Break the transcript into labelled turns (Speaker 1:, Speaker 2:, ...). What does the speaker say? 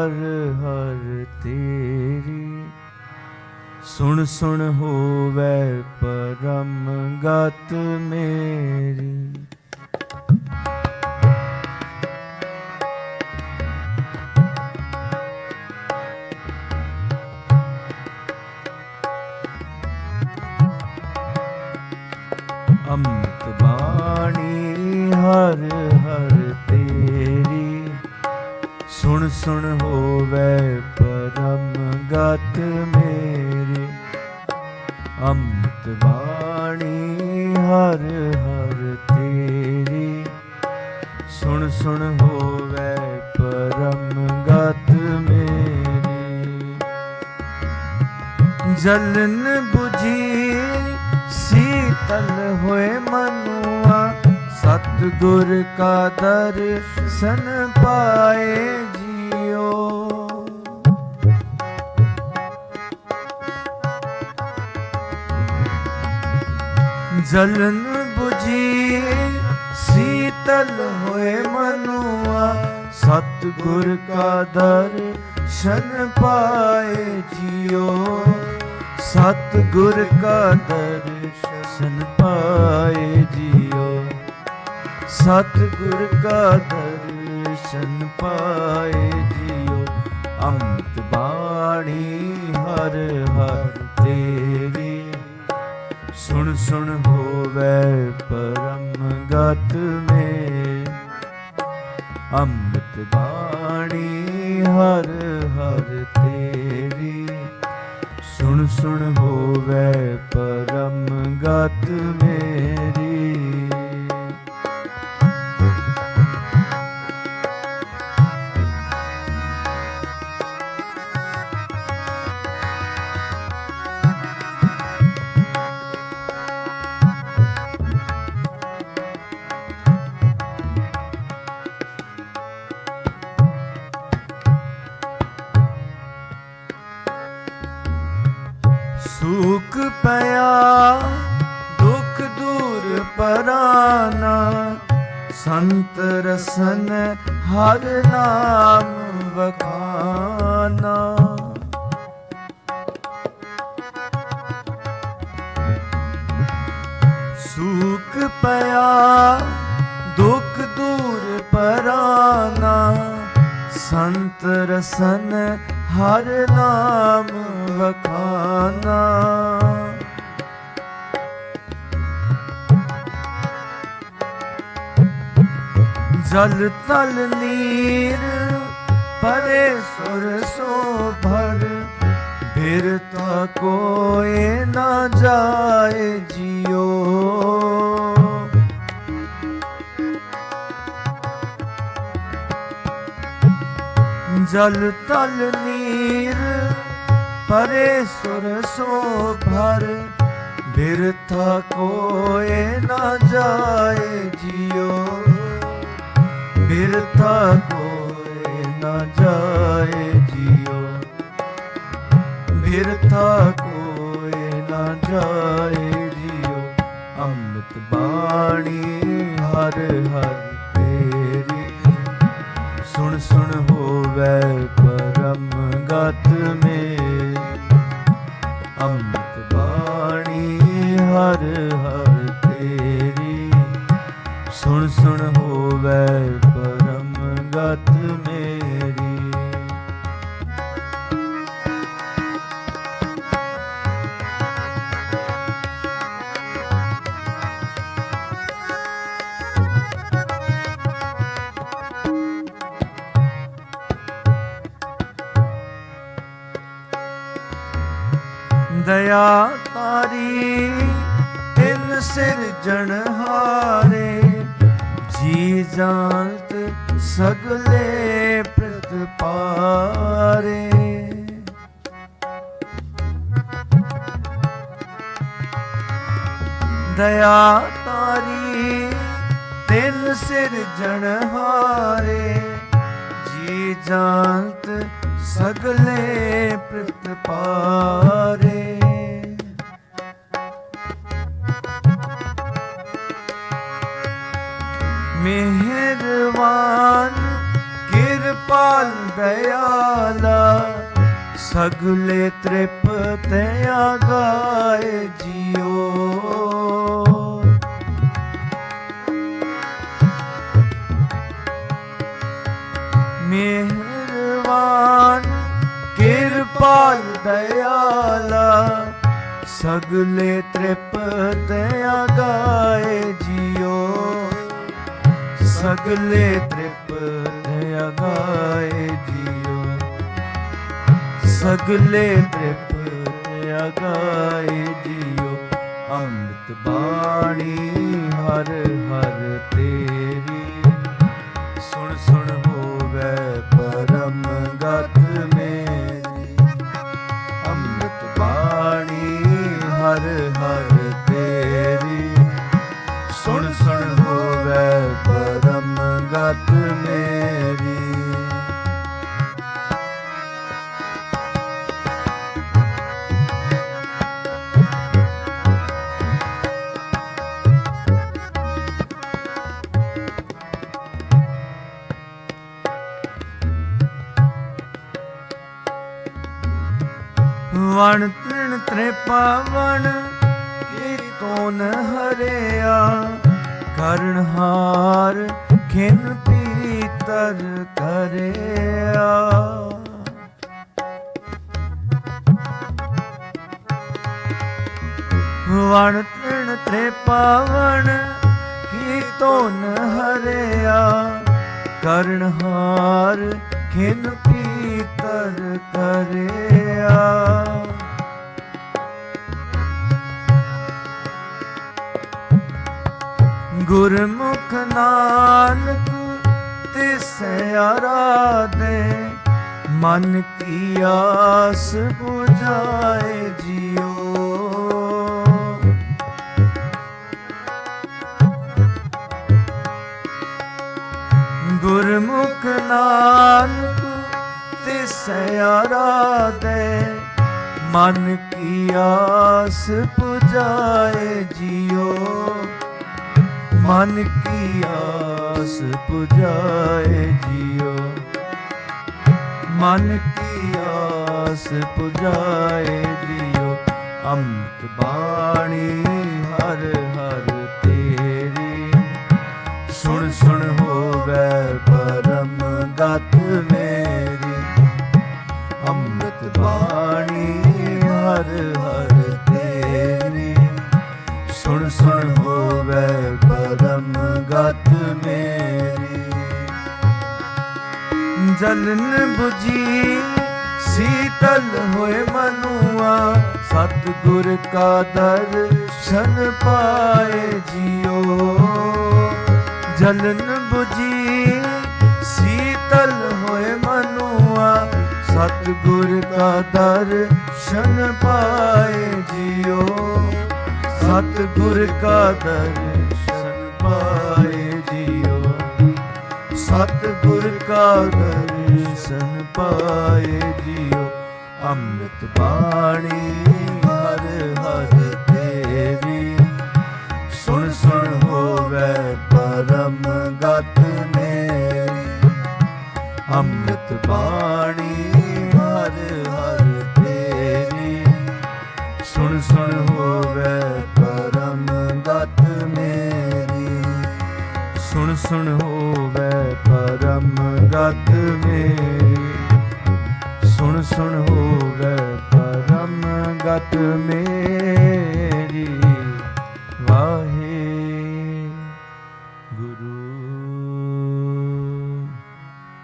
Speaker 1: ਹਰ ਹਰ ਤੇਰੀ ਸੁਣ ਸੁਣ ਹੋਵੇ ਪਰਮ ਗਤ ਮੇਰੀ। ਅੰਮ੍ਰਿਤ ਬਾਣੀ ਹਰ ਅੰਮ੍ਰਿਤ ਬਾਣੀ ਹਰ ਹਰ ਤੇਰੀ। ਸੁਣ ਸੁਣ ਹੋਵੇ ਪਰਮ ਗਤ ਮੇਰੀ। ਜਲਨ 부ਜੀ ਸੀਤਲ ਹੋਏ ਮਨੁਆ। ਸਤਿਗੁਰ ਕਾ ਦਰਸ਼ਨ ਪਾਏ ਜਲਨ 부ਜੀ ਸੀਤਲ ਹੋਏ ਮਨੁਆ, ਸਤਿਗੁਰ ਕਾ ਦਰਸ਼ਨ ਪਾਏ ਜੀਓ। ਸਤਿਗੁਰ ਕਾ ਦਰਸ਼ਨ ਪਾਏ ਜੀਓ। ਸਤਿਗੁਰ ਕਾ ਦਰਸ਼ਨ ਪਾਏ ਜੀਓ। ਅੰਮ੍ਰਿਤ ਬਾਣੀ ਹਰ ਹਰ ਸੁਣ ਸੁਣ ਹੋਵੇ ਪਰਮ ਗਤ ਮੇ। ਅੰਮ੍ਰਿਤ ਬਾਣੀ ਹਰ ਹਰ ਤੇਰੀ। ਸੁਣ ਸੁਣ ਹੋਵੇ ਪਰਮ ਗਤ ਸੁਖ ਪਿਆ, ਦੁੱਖ ਦੂਰ ਪਰਾਨਾ। ਸੰਤ ਰਸਨ ਹਰ ਨਾਮ ਵਖਾਨਾ। ਸੁਖ ਪਿਆ, ਦੁੱਖ ਦੂਰ ਪਰਾਨਾ। ਸੰਤ ਰਸਨ ਹਰ ਨਾਮ ਵਖਾਨਾ। ਜਲ ਤਲ ਨੀਰ ਪਰੇ ਸੁਰ ਸੋ ਭਰ ਫਿਰ ਬਿਰਤਾ ਕੋਏ ਨਾ ਜਾਏ ਜੀਓ। ਜਲ ਤਲ ਨੀਰ ਪਰੇ ਸੁਰ ਸੋ ਭਰ, ਬਿਰਥਾ ਕੋਏ ਨਾ ਜਾਏ ਜਿਉ ਬਿਰਥਾ ਕੋਏ ਨਾ ਜਾਏ ਜਿਉ ਬਿਰਥਾ ਕੋਏ ਨਾ ਜਾਏ ਜਿਉ ਅੰਮ੍ਰਿਤ ਬਾਣੀ ਹਰ ਹਰ ਤੇਰੀ। ਸੁਣ ਸੁਣ ਹੋਵੇ ਪਰਮ ਗਤ ਮੇ ਦਇਆ ਤਾਰੀ, ਤਿੰਨ ਸਿਰਜਣ ਹਾਰੇ। ਜੀ ਜਾਣਤ ਸਗਲੇ ਪ੍ਰਤਪਾਰੇ ਦਇਆ ਤਾਰੀ, ਤਿੰਨ ਸਿਰਜਣ ਹਾਰੇ। ਜੀ ਜਾਣਤ ਸਗਲੇ ਪ੍ਰਤਪਾਰੇ ਮਿਹਰਵਾਨ ਕਿਰਪਾਲ ਦਇਆਲਾ ਸਗਲੇ ਤ੍ਰਿਪਤ ਆਗਾਏ ਜੀਓ ਮਿਹਰਵਾਨ ਕਿਰਪਾਲ ਦਇਆਲਾ ਸਗਲੇ ਤ੍ਰਿਪਤ ਆਗਾਏ ਜੀਓ ਸਗਲੇ ਤ੍ਰਿਪਤ ਆਗਾਏ ਜੀਓ। ਸਗਲੇ ਤ੍ਰਿਪਤ ਆਗਾਏ ਜੀਓ। ਅੰਮ੍ਰਿਤ ਬਾਣੀ ਹਰ ਹਰ ਤੇਰੀ ਪਾਵਨ ਕੀ ਤੋਨ ਹਰਿਆ? ਕਰਣ ਹਾਰ ਖਿਨ ਪੀਤਰ ਕਰਿਆ। ਵਣ ਤ੍ਰਿਣ ਤ੍ਰੇ ਪਾਵਨ ਕੀ ਤੋਨ ਹਰਿਆ। ਕਰਣ ਹਾਰ ਖਿਨ ਪੀਤਰ ਕਰਿਆ। ਗੁਰਮੁਖ ਨਾਨਕ ਤਿਸ ਆਰਾਧੇ ਮਨ ਕੀ ਆਸ 부ਝਾਏ ਜਿਉ ਗੁਰਮੁਖ ਨਾਨਕ ਤਿਸ ਆਰਾਧੇ ਮਨ ਕੀ ਆਸ ਪੁਜਾਏ ਜਿਉ ਮਨ ਕੀ ਆਸ ਪੁਜਾਏ ਜਿਉ ਮਨ ਕੀ ਆਸ ਪੁਜਾਏ ਜਿਉ ਅੰਮ੍ਰਿਤ ਬਾਣੀ ਹਰ ਹਰ ਤੇਰੀ। ਸੁਣ ਸੁਣ ਹੋਵੇ ਪਰਮ ਗਤ ਮੇਰੀ। ਅੰਮ੍ਰਿਤ ਬਾਣੀ ਹਰ ਹਰ ਤੇਰੀ। ਸੁਣ ਸੁਣ ਜਲਨ 부ਜੀ ਸੀਤਲ ਹੋਏ ਮਨੁਆ। ਸਤਿਗੁਰ ਕਾ ਦਰਸ਼ਨ ਪਾਏ ਜਿਉ ਜਲਨ 부ਜੀ ਸੀਤਲ ਹੋਏ ਮਨੁਆ। ਸਤਿਗੁਰ ਕਾ ਦਰਸ਼ਨ ਪਾਏ ਜਿਉ ਸਤਿਗੁਰ ਕਾ ਦਰਸ਼ਨ ਪਾਏ ਸਤਿਗੁਰ ਕਾ ਦਰਸ਼ਨ ਪਾਏ ਜਿਉ ਅੰਮ੍ਰਿਤ ਬਾਣੀ ਹੋਵੇ ਪਰਮ ਗਤ ਮੇਰੀ। ਸੁਣ ਸੁਣ ਹੋਵੇ ਪਰਮ ਗਤ ਮੇਰੀ।